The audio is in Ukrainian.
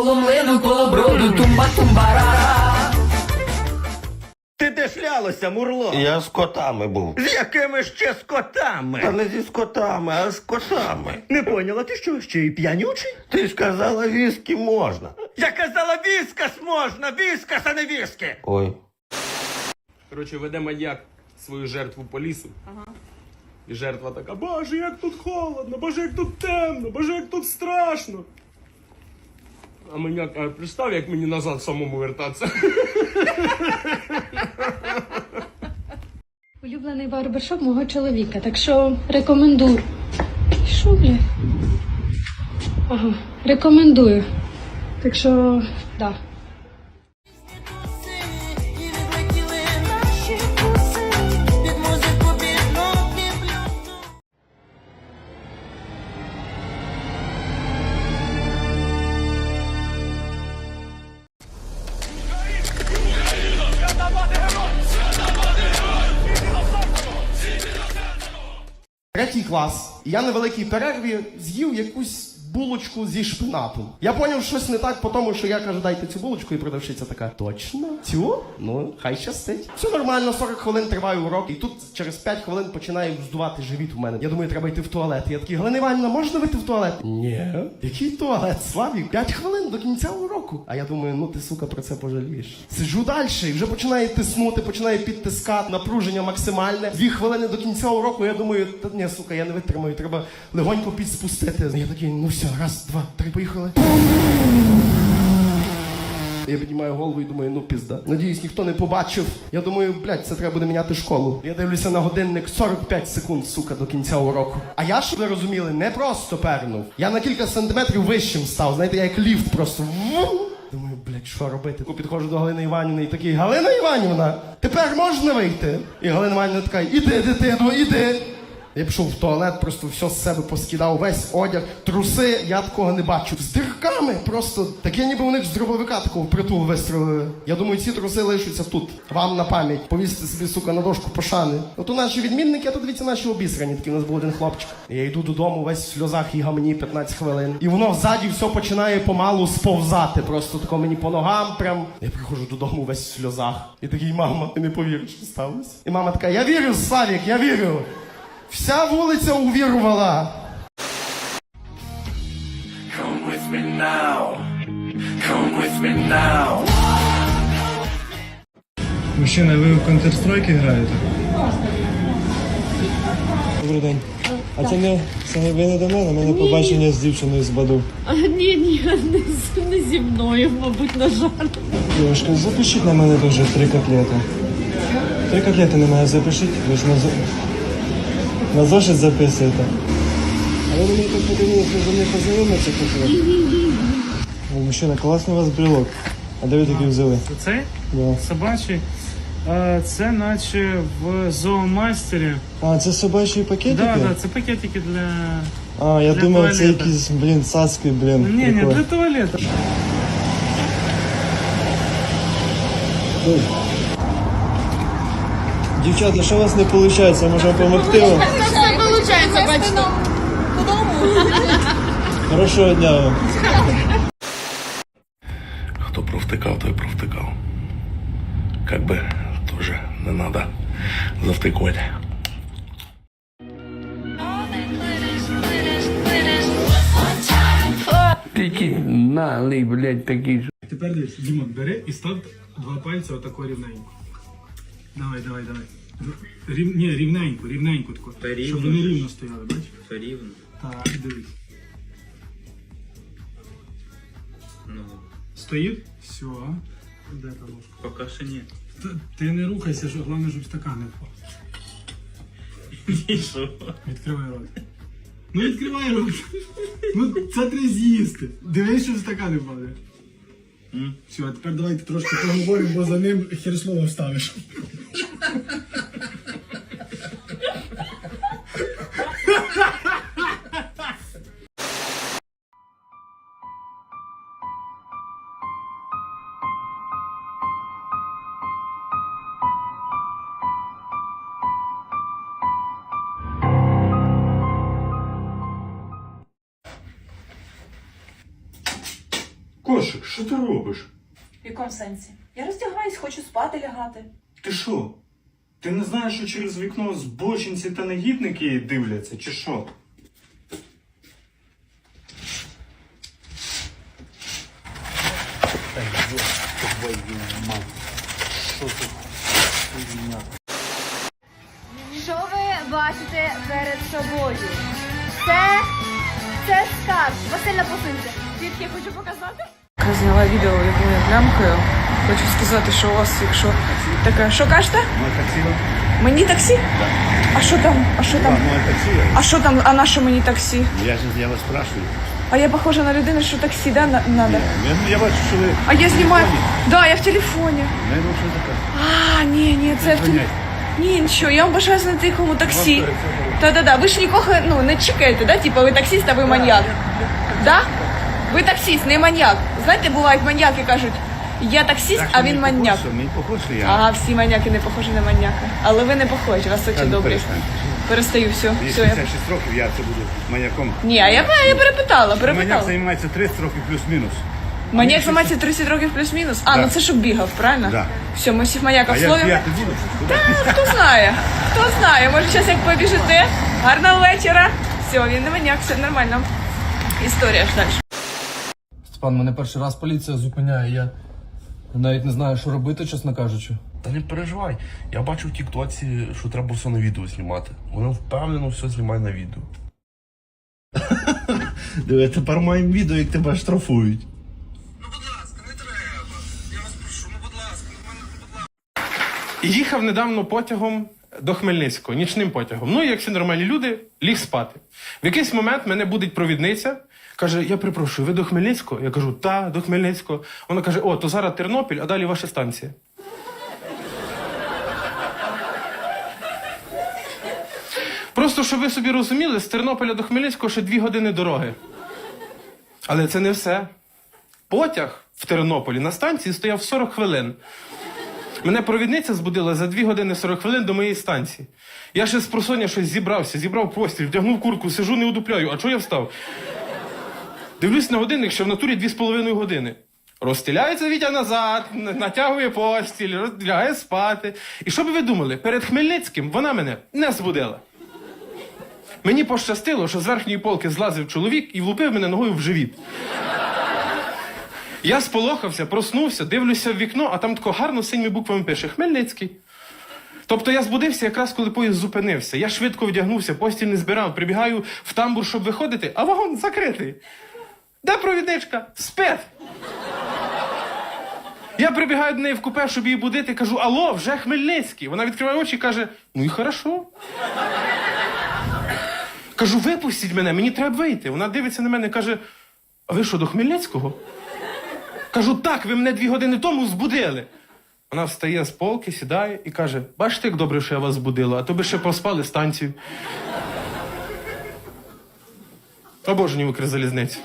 коло млину, коло броду, тумба тумбарара. Ти де шлялося, мурло? Я з котами був. З якими ще скотами? Та не зі скотами, а з котами. Не поняла, ти що, ще й п'янючий? Ти ж казала, віскі можна. Я казала, віскас можна, віскас, а не віскі. Ой. Коротше, веде маньяк свою жертву по лісу. І жертва така, боже, як тут холодно, боже, як тут темно, боже, як тут страшно. А мені а представ, як мені назад самому вертатися. Улюблений барбершоп мого чоловіка, так що рекомендую. Що, бля? Ага, рекомендую. Так що, да. Третій клас. І я на великій перерві з'їв якусь булочку зі шпинатом. Я поняв, щось не так по тому, що я кажу, дайте цю булочку, і продавщиця така. Точно? Цю? Ну, хай щастить. Все нормально, 40 хвилин триває урок, і тут через 5 хвилин починає вздувати живіт у мене. Я думаю, треба йти в туалет. Я такий, Галина Іванівна, можна вийти в туалет? Ні. Який туалет? Славік, 5 хвилин до кінця уроку. А я думаю, ну ти сука про це пожалієш. Сиджу далі, і вже починає тиснути, починає підтискати, напруження максимальне. Дві хвилини до кінця уроку. Я думаю, та ні, сука, я не витримаю, треба легонько підспустити. Я такий, ну все, раз, два, три, поїхали. Я піднімаю голову і думаю, ну пізда. Надіюсь, ніхто не побачив. Я думаю, блядь, це треба буде міняти школу. Я дивлюся на годинник 45 секунд, сука, до кінця уроку. А я, щоб ви розуміли, не просто пернув. Я на кілька сантиметрів вищим став. Знаєте, я як ліфт просто. Думаю, блядь, що робити? Підходжу до Галини Іванівни і такий, Галина Іванівна, тепер можна вийти? І Галина Іванівна така, іди, дитино, іди. Я пішов в туалет, просто все з себе поскидав, весь одяг, труси, я такого не бачу. З дирками просто таке, ніби у них з дробовика такого притул вистрелили. Я думаю, ці труси лишаться тут. Вам на пам'ять. Повісьте собі, сука, на дошку пошани. От у наші відмінники, а тут дивіться наші обісрані. Такий у нас був один хлопчик. Я йду додому, весь в сльозах і гамні 15 хвилин. І воно ззаді все починає помалу сповзати. Просто тако мені по ногам. Прям я приходжу додому весь в сльозах. І такий, мама, ти не повіриш, що сталося. І мама така, я вірю, Славік, я вірю. Вся вулиця увірувала. Come with me now. Come with me now. Мужчина, ви в Counter-Strike граєте? Добрий день. А це не, це не ви не до мене, мене побачення з дівчиною з Баду. А, ні, ні, не, з- не зі мною, мабуть, на жаль. Дівчинка, запишіть на мене теж три котлети. Три котлети на мене запишіть, ви ж на, зо... на зошит записуєте. А ви мені так подивилися, ви за мною познайомитися хотіли? О, мужчина, класний у вас брелок. А де ви такий взяли? Це Да. собачий. Це наче в зоомастері. А, це собачі пакетики? Да, да, це пакетики для. А, я Для думав, це туалета. якісь, блін, цацки, блін. Ні, ні, прикольно. для туалету. Дівчата, що у вас не виходить? Може допомогти вам? Все виходить, бачите. Хорошого дня вам. Хто провтикав, той провтикав. Как би тоже не надо завтикувати. Тільки налий, блядь, такий. Тепер дивись, Дімон, бери і став два пальці отако рівненько. Давай, давай, давай. Рів... Ні, рівненько, рівненько тако. Щоб вони рівно стояли, бачиш? Рівно. Так, дивись. Ну, Стоїть? Все. Де та ложка? поки що ні. Та- Ти не рухайся, що головне, щоб стакан не впав. І що? Відкривай рот. Ну відкривай рот. Ну це треба з'їсти. Дивись, що в стакан не впаде. Все, а тепер давайте трошки поговоримо, бо за ним хер слово вставиш. Кошик, що ти робиш? В якому сенсі? Я роздягаюсь, хочу спати лягати. Ти що? Ти не знаєш, що через вікно збочинці та негідники дивляться, чи що? Що ви бачите перед собою? Це, це скарб. Василя посуньте. Тільки я хочу показати. Я зняла відео, яку я плямкою. Хочу сказати, що у вас, якщо таке. Що кажете? Мені таксі? А що там? А що там? А що там? А на що мені таксі? Я, я вас спрашиваю. А я похожа на людину, що таксі, да, на- надо? Я, я бачу, що ви А я знімаю. Да, я в телефоні. не ну, що таке. А, ні, ні, це в телефоні. Ні, нічого, я вам бажаю знайти кому таксі. Та-да-да, ви ж нікого ну, не чекаєте, да? Типа ви таксіст, а ви маньяк. Да? Ви таксіст, не маньяк. Знаєте, бувають маньяки кажуть, я таксіст, а він маньяк. Мені похоже, я. Ага, всі маньяки не похожі на маньяка. Але ви не похожі, у вас очі ну, добрі. Перестаю, все. Все я... 56 років, я це буду маньяком. Ні, а я, я перепитала, Маньяк перепитала. займається 30 років плюс-мінус. Маньяк займається 30 років плюс-мінус. А, Да. ну це щоб бігав, правильно? Да. Все, ми всіх маньяків А я словимо. п'ятий буду. Хто знає? Хто знає? Може, зараз як побіжите. Гарного вечора. Все, він не маньяк, все нормально. Історія ж далі. Степан, мене перший раз поліція зупиняє. Я навіть не знаю, що робити, чесно кажучи. Та не переживай. Я бачу в Тіктоці, що треба все на відео знімати. Воно впевнено все знімає на відео. Диви, тепер маємо відео, як тебе штрафують. Їхав недавно потягом до Хмельницького, нічним потягом. Ну, і як всі нормальні люди, ліг спати. В якийсь момент мене будить провідниця. Каже, я припрошую, ви до Хмельницького? Я кажу, та, до Хмельницького. Вона каже: о, то зараз Тернопіль, а далі ваша станція. Просто щоб ви собі розуміли, з Тернополя до Хмельницького ще дві години дороги. Але це не все. Потяг в Тернополі на станції стояв 40 хвилин. Мене провідниця збудила за 2 години 40 хвилин до моєї станції. Я ще з просоння щось зібрався, зібрав постіль, вдягнув куртку, сижу, не удупляю. А чого я встав? Дивлюсь на годинник, що в натурі 2,5 години. Розстеляється Вітя назад, натягує постіль, лягає спати. І що би ви думали? Перед Хмельницьким вона мене не збудила. Мені пощастило, що з верхньої полки злазив чоловік і влупив мене ногою в живіт. Я сполохався, проснувся, дивлюся в вікно, а там тако гарно синіми буквами пише Хмельницький. Тобто я збудився якраз коли поїзд зупинився. Я швидко вдягнувся, постіль не збирав, прибігаю в тамбур, щоб виходити, а вагон закритий. Де провідничка? Спить. Я прибігаю до неї в купе, щоб її будити, кажу: Алло, вже Хмельницький. Вона відкриває очі і каже: Ну і хорошо. Кажу, випустіть мене, мені треба вийти. Вона дивиться на мене і каже: А ви що, до Хмельницького? Кажу, так, ви мене дві години тому збудили. Вона встає з полки, сідає і каже: бачите, як добре, що я вас збудила, а то би ще проспали станцію. Обожнюю Укрзалізницю.